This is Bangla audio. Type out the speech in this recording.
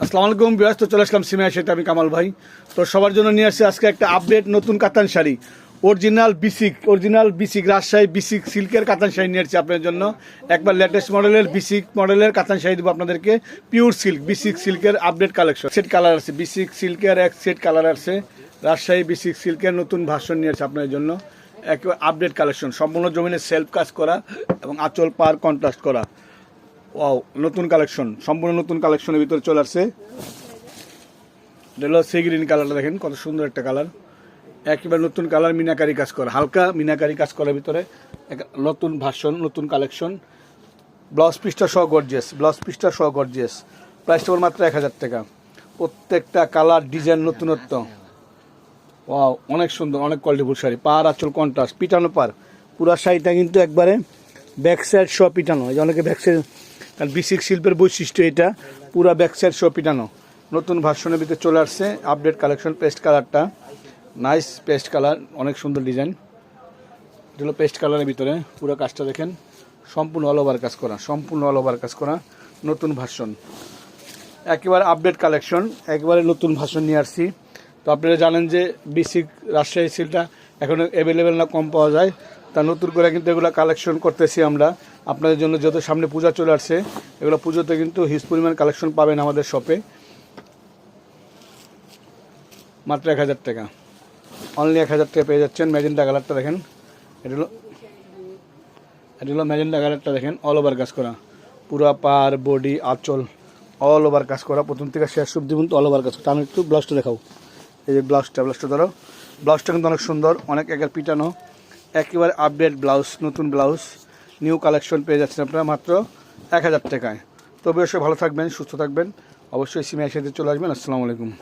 আসসালামু আলাইকুম বিরাজ তো চলে আসলাম সিমে সেটা আমি কামাল ভাই। তো সবার জন্য নিয়ে আসছি আজকে একটা আপডেট নতুন কাতান শাড়ি। অরিজিনাল বিসিক অরিজিনাল বিসিক রাজশাহী বিসিক সিল্কের কাতান শাড়ি নিয়ে আসছি আপনাদের জন্য। একবার লেটেস্ট মডেলের বিসিক মডেলের কাতান শাড়ি দেবো আপনাদেরকে। পিওর সিল্ক বিসিক সিল্কের আপডেট কালেকশন সেট কালার আছে বিসিক সিল্কের এক সেট কালার আছে। রাজশাহী বিসিক সিল্কের নতুন ভাষণ নিয়ে আসছে আপনাদের জন্য। একেবারে আপডেট কালেকশন সম্পূর্ণ জমিনে সেলফ কাজ করা এবং আঁচল পার কন্ট্রাস্ট করা। ওয়াও, নতুন কালেকশন, সম্পূর্ণ নতুন কালেকশনের ভিতরে চলে আসছে। এটা সি গ্রিন কালারটা দেখেন, কত সুন্দর একটা কালার। একেবারে নতুন কালার, মিনাকারি কাজ করা, হালকা মিনাকারি কাজ করার ভিতরে নতুন ভাষণ নতুন কালেকশন। ব্লাউজ পিসটা সহ গর্জিয়াস ব্লাউজ পিসটা সহ গর্জিয়াস প্রাইসটা মাত্র এক হাজার টাকা। প্রত্যেকটা কালার ডিজাইন নতুনত্ব। ওয়াও, অনেক সুন্দর, অনেক কোয়ালিটিফুল শাড়ি। পার আচল কন্ট্রাস্ট পিটানো পার। পুরা শাড়িটা কিন্তু একবারে ব্যাক সাইড সহ পিটানো। এই যে অনেকে ব্যাকসাইড, কারণ বিসিক শিল্পের বৈশিষ্ট্য এটা, পুরা ব্যাক সাইড সহ পিটানো। নতুন ভার্সনের ভিতরে চলে আসছে আপডেট কালেকশন পেস্ট কালারটা নাইস পেস্ট কালার অনেক সুন্দর ডিজাইন হলো পেস্ট কালারের ভিতরে, পুরো কাজটা দেখেন। সম্পূর্ণ অল ওভার কাজ করা, সম্পূর্ণ অল ওভার কাজ করা, নতুন ভার্সন। একেবারে আপডেট কালেকশন একেবারে নতুন ভাষণ নিয়ে আসছি। তো আপনারা জানেন যে বিসিক রাজশাহী সিলটা এখন অ্যাভেলেবেল না, কম পাওয়া যায়। তা নতুন করে কিন্তু এগুলো কালেকশন করতেছি আমরা। আপনাদের জন্য যত সামনে পূজা চলে আসছে, এগুলো পুজোতে কিন্তু হিউজ পরিমাণ কালেকশন পাবেন আমাদের শপে মাত্র এক হাজার টাকা। অনলি এক হাজার টাকা পেয়ে যাচ্ছেন ম্যাজেন্টা কালারটা দেখেন। এটা হলো এটা হলো ম্যাজেন্টা কালারটা দেখেন অল ওভার কাজ করা। পুরো পার বডি আঁচল অল ওভার কাজ করা। প্রথম থেকে শেষ অব্দি কিন্তু অল ওভার কাজ করা। আমি একটু ব্লাউজটা দেখাও। এই যে ব্লাউজটা ব্লাউজটা ধরো। ব্লাউজটা কিন্তু অনেক সুন্দর, অনেক একের পিটানো। একেবারে আপডেট ব্লাউজ নতুন ব্লাউজ নিউ কালেকশন পেয়ে যাচ্ছেন আপনারা মাত্র এক হাজার টাকায়। তবে অবশ্যই ভালো থাকবেন, সুস্থ থাকবেন। অবশ্যই সিমে একসাথে চলে আসবেন। আসসালামু আলাইকুম।